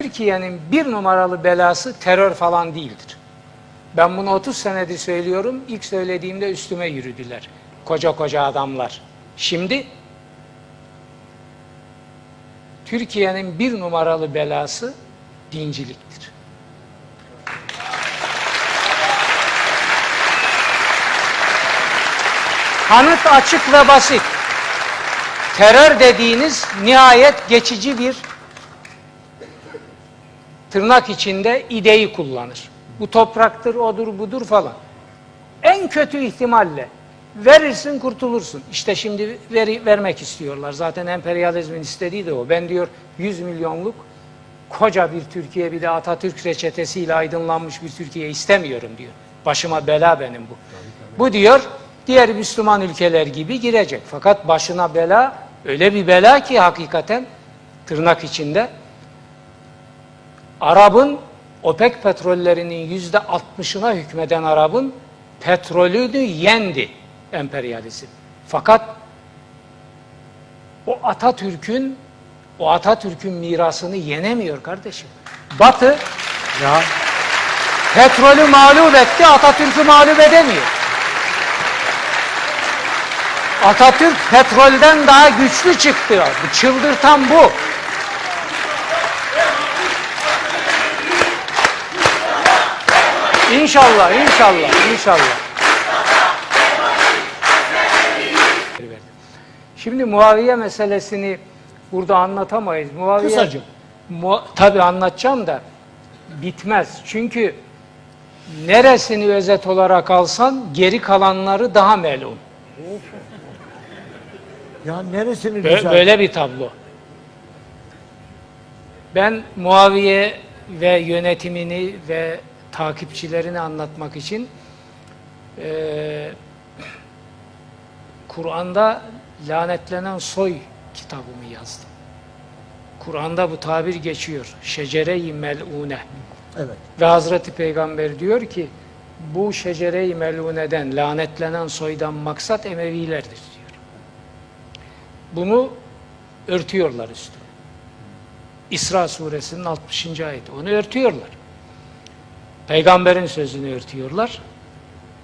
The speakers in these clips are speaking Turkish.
Türkiye'nin bir numaralı belası terör falan değildir. Ben bunu 30 senedir söylüyorum. İlk söylediğimde üstüme yürüdüler. Koca koca adamlar. Şimdi Türkiye'nin bir numaralı belası dinciliktir. Kanıt açık ve basit. Terör dediğiniz nihayet geçici bir tırnak içinde ideyi kullanır. Bu topraktır, odur, budur falan. En kötü ihtimalle verirsin kurtulursun. İşte şimdi veri, vermek istiyorlar. Zaten emperyalizmin istediği de o. Ben diyor 100 milyonluk koca bir Türkiye bir de Atatürk reçetesiyle aydınlanmış bir Türkiye istemiyorum diyor. Başıma bela benim bu. Bu diyor diğer Müslüman ülkeler gibi girecek. Fakat başına bela öyle bir bela ki hakikaten tırnak içinde Arap'ın OPEC petrollerinin yüzde altmışına hükmeden Arap'ın petrolünü yendi emperyalizm. Fakat o Atatürk'ün o Atatürk'ün mirasını yenemiyor kardeşim. Batı Ya petrolü mağlup etti, Atatürk'ü mağlup edemiyor. Atatürk petrolden daha güçlü çıktı. Bu çıldırtan bu. İnşallah, inşallah, inşallah. Şimdi Muaviye meselesini burada anlatamayız. Muaviye, Kısaca. Mu, tabii anlatacağım da bitmez. Çünkü neresini özet olarak alsan geri kalanları daha melun. ya neresini Bö- güzel? Böyle bir tablo. Ben Muaviye ve yönetimini ve takipçilerini anlatmak için eee, Kur'an'da lanetlenen soy kitabımı yazdım. Kur'an'da bu tabir geçiyor. Şecere-i mel'une. Evet. Ve Hazreti Peygamber diyor ki bu şecere-i meluneden, lanetlenen soydan maksat Emevilerdir diyor. Bunu örtüyorlar üstüne. İsra suresinin 60. ayeti. Onu örtüyorlar. Peygamberin sözünü örtüyorlar.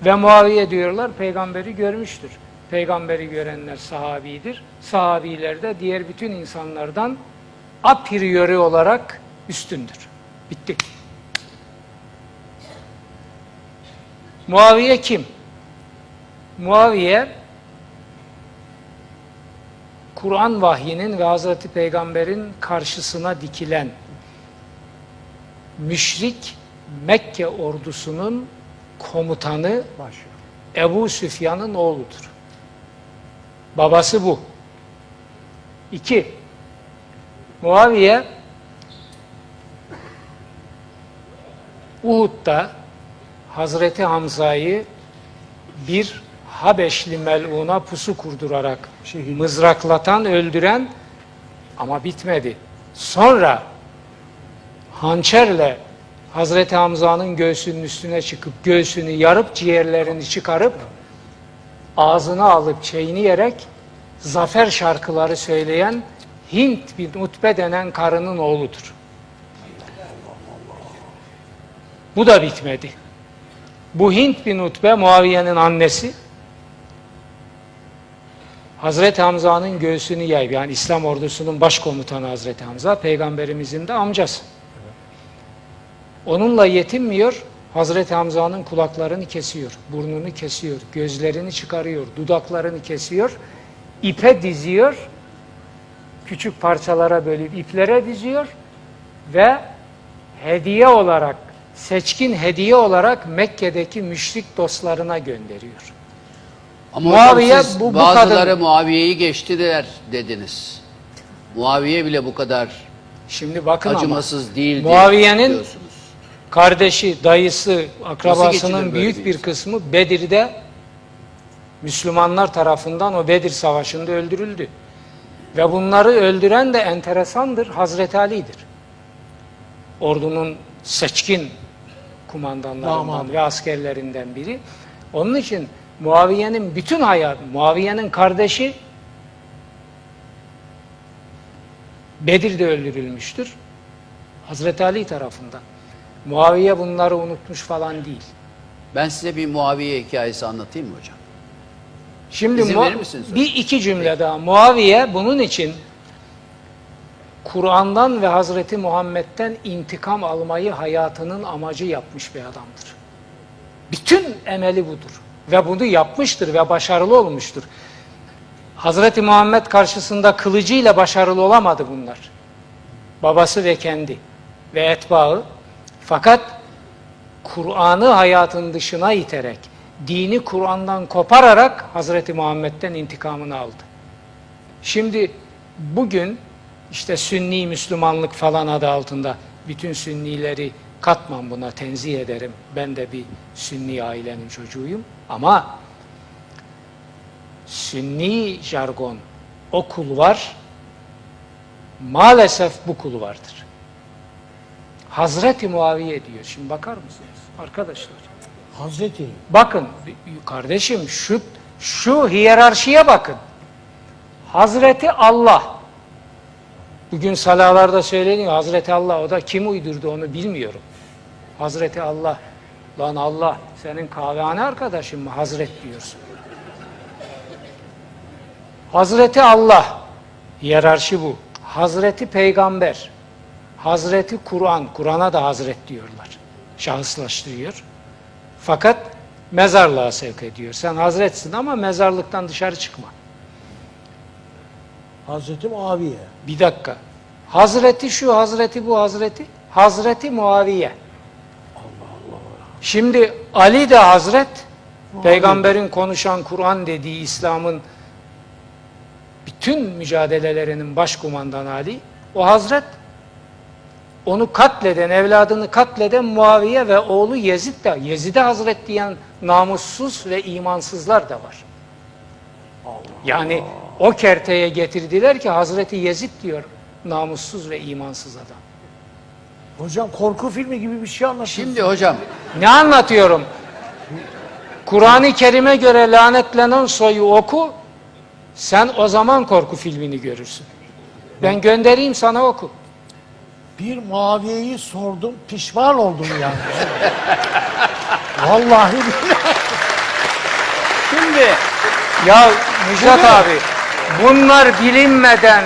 Ve Muaviye diyorlar peygamberi görmüştür. Peygamberi görenler sahabidir. Sahabiler de diğer bütün insanlardan a priori olarak üstündür. Bitti. Muaviye kim? Muaviye Kur'an vahyinin ve Hazreti Peygamber'in karşısına dikilen müşrik Mekke ordusunun komutanı. Ebu Süfyan'ın oğludur. Babası bu. İki, Muaviye Uhud'da Hazreti Hamza'yı bir Habeşli meluna pusu kurdurarak Şehit. mızraklatan, öldüren ama bitmedi. Sonra hançerle Hazreti Hamza'nın göğsünün üstüne çıkıp göğsünü yarıp ciğerlerini çıkarıp ağzına alıp çiğneyerek zafer şarkıları söyleyen Hint bin Utbe denen karının oğludur. Bu da bitmedi. Bu Hint bin Utbe Muaviye'nin annesi Hazreti Hamza'nın göğsünü yayıp yani İslam ordusunun başkomutanı Hazreti Hamza peygamberimizin de amcası. Onunla yetinmiyor. Hazreti Hamza'nın kulaklarını kesiyor, burnunu kesiyor, gözlerini çıkarıyor, dudaklarını kesiyor, ipe diziyor, küçük parçalara bölüp iplere diziyor ve hediye olarak, seçkin hediye olarak Mekke'deki müşrik dostlarına gönderiyor. Ama Muaviye siz bu- bu bazıları kadın- Muaviye'yi geçtiler dediniz. Muaviye bile bu kadar Şimdi bakın ama acımasız değil Muaviye'nin. Kardeşi, dayısı, akrabasının büyük bir kısmı Bedir'de Müslümanlar tarafından o Bedir Savaşı'nda öldürüldü. Ve bunları öldüren de enteresandır, Hazreti Ali'dir. Ordunun seçkin kumandanlarından Damadı. ve askerlerinden biri. Onun için Muaviye'nin bütün hayatı, Muaviye'nin kardeşi Bedir'de öldürülmüştür. Hazreti Ali tarafından. Muaviye bunları unutmuş falan değil. Ben size bir Muaviye hikayesi anlatayım mı hocam? Şimdi İzin Mu- verir misiniz? bir iki cümle daha. Muaviye bunun için Kur'an'dan ve Hazreti Muhammed'den intikam almayı hayatının amacı yapmış bir adamdır. Bütün emeli budur. Ve bunu yapmıştır ve başarılı olmuştur. Hazreti Muhammed karşısında kılıcıyla başarılı olamadı bunlar. Babası ve kendi ve etbaı. Fakat Kur'an'ı hayatın dışına iterek, dini Kur'an'dan kopararak Hazreti Muhammed'den intikamını aldı. Şimdi bugün işte Sünni Müslümanlık falan adı altında bütün Sünnileri katmam buna tenzih ederim. Ben de bir Sünni ailenin çocuğuyum ama Sünni jargon o kulvar maalesef bu kulvardır. Hazreti Muaviye diyor. Şimdi bakar mısınız arkadaşlar? Hazreti. Bakın kardeşim şu şu hiyerarşiye bakın. Hazreti Allah. Bugün salalarda söyleniyor Hazreti Allah o da kim uydurdu onu bilmiyorum. Hazreti Allah. Lan Allah senin kahvehane arkadaşın mı Hazret diyorsun. Hazreti Allah. Hiyerarşi bu. Hazreti Peygamber. Hazreti Kur'an. Kur'an'a da Hazret diyorlar. Şahıslaştırıyor. Fakat mezarlığa sevk ediyor. Sen hazretsin ama mezarlıktan dışarı çıkma. Hazreti Muaviye. Bir dakika. Hazreti şu, Hazreti bu, Hazreti. Hazreti Muaviye. Şimdi Ali de Hazret, Peygamberin konuşan Kur'an dediği İslam'ın bütün mücadelelerinin başkumandanı Ali. O Hazret, onu katleden, evladını katleden Muaviye ve oğlu Yezid de, Yezid'e Hazret diyen namussuz ve imansızlar da var. Yani o kerteye getirdiler ki Hazreti Yezid diyor namussuz ve imansız adam. Hocam korku filmi gibi bir şey anlatıyorsun. Şimdi hocam Ne anlatıyorum? Kur'an-ı Kerim'e göre lanetlenen soyu oku, sen o zaman korku filmini görürsün. Ben göndereyim sana oku. Bir Muaviye'yi sordum pişman oldum yani. Vallahi billahi. Şimdi ya Müjdat abi bunlar bilinmeden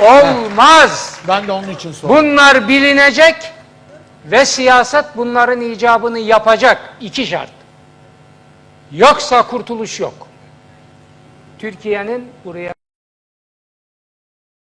olmaz. Ben de onun için sordum. Bunlar bilinecek ve siyaset bunların icabını yapacak. iki şart. Yoksa kurtuluş yok. Türkiye'nin buraya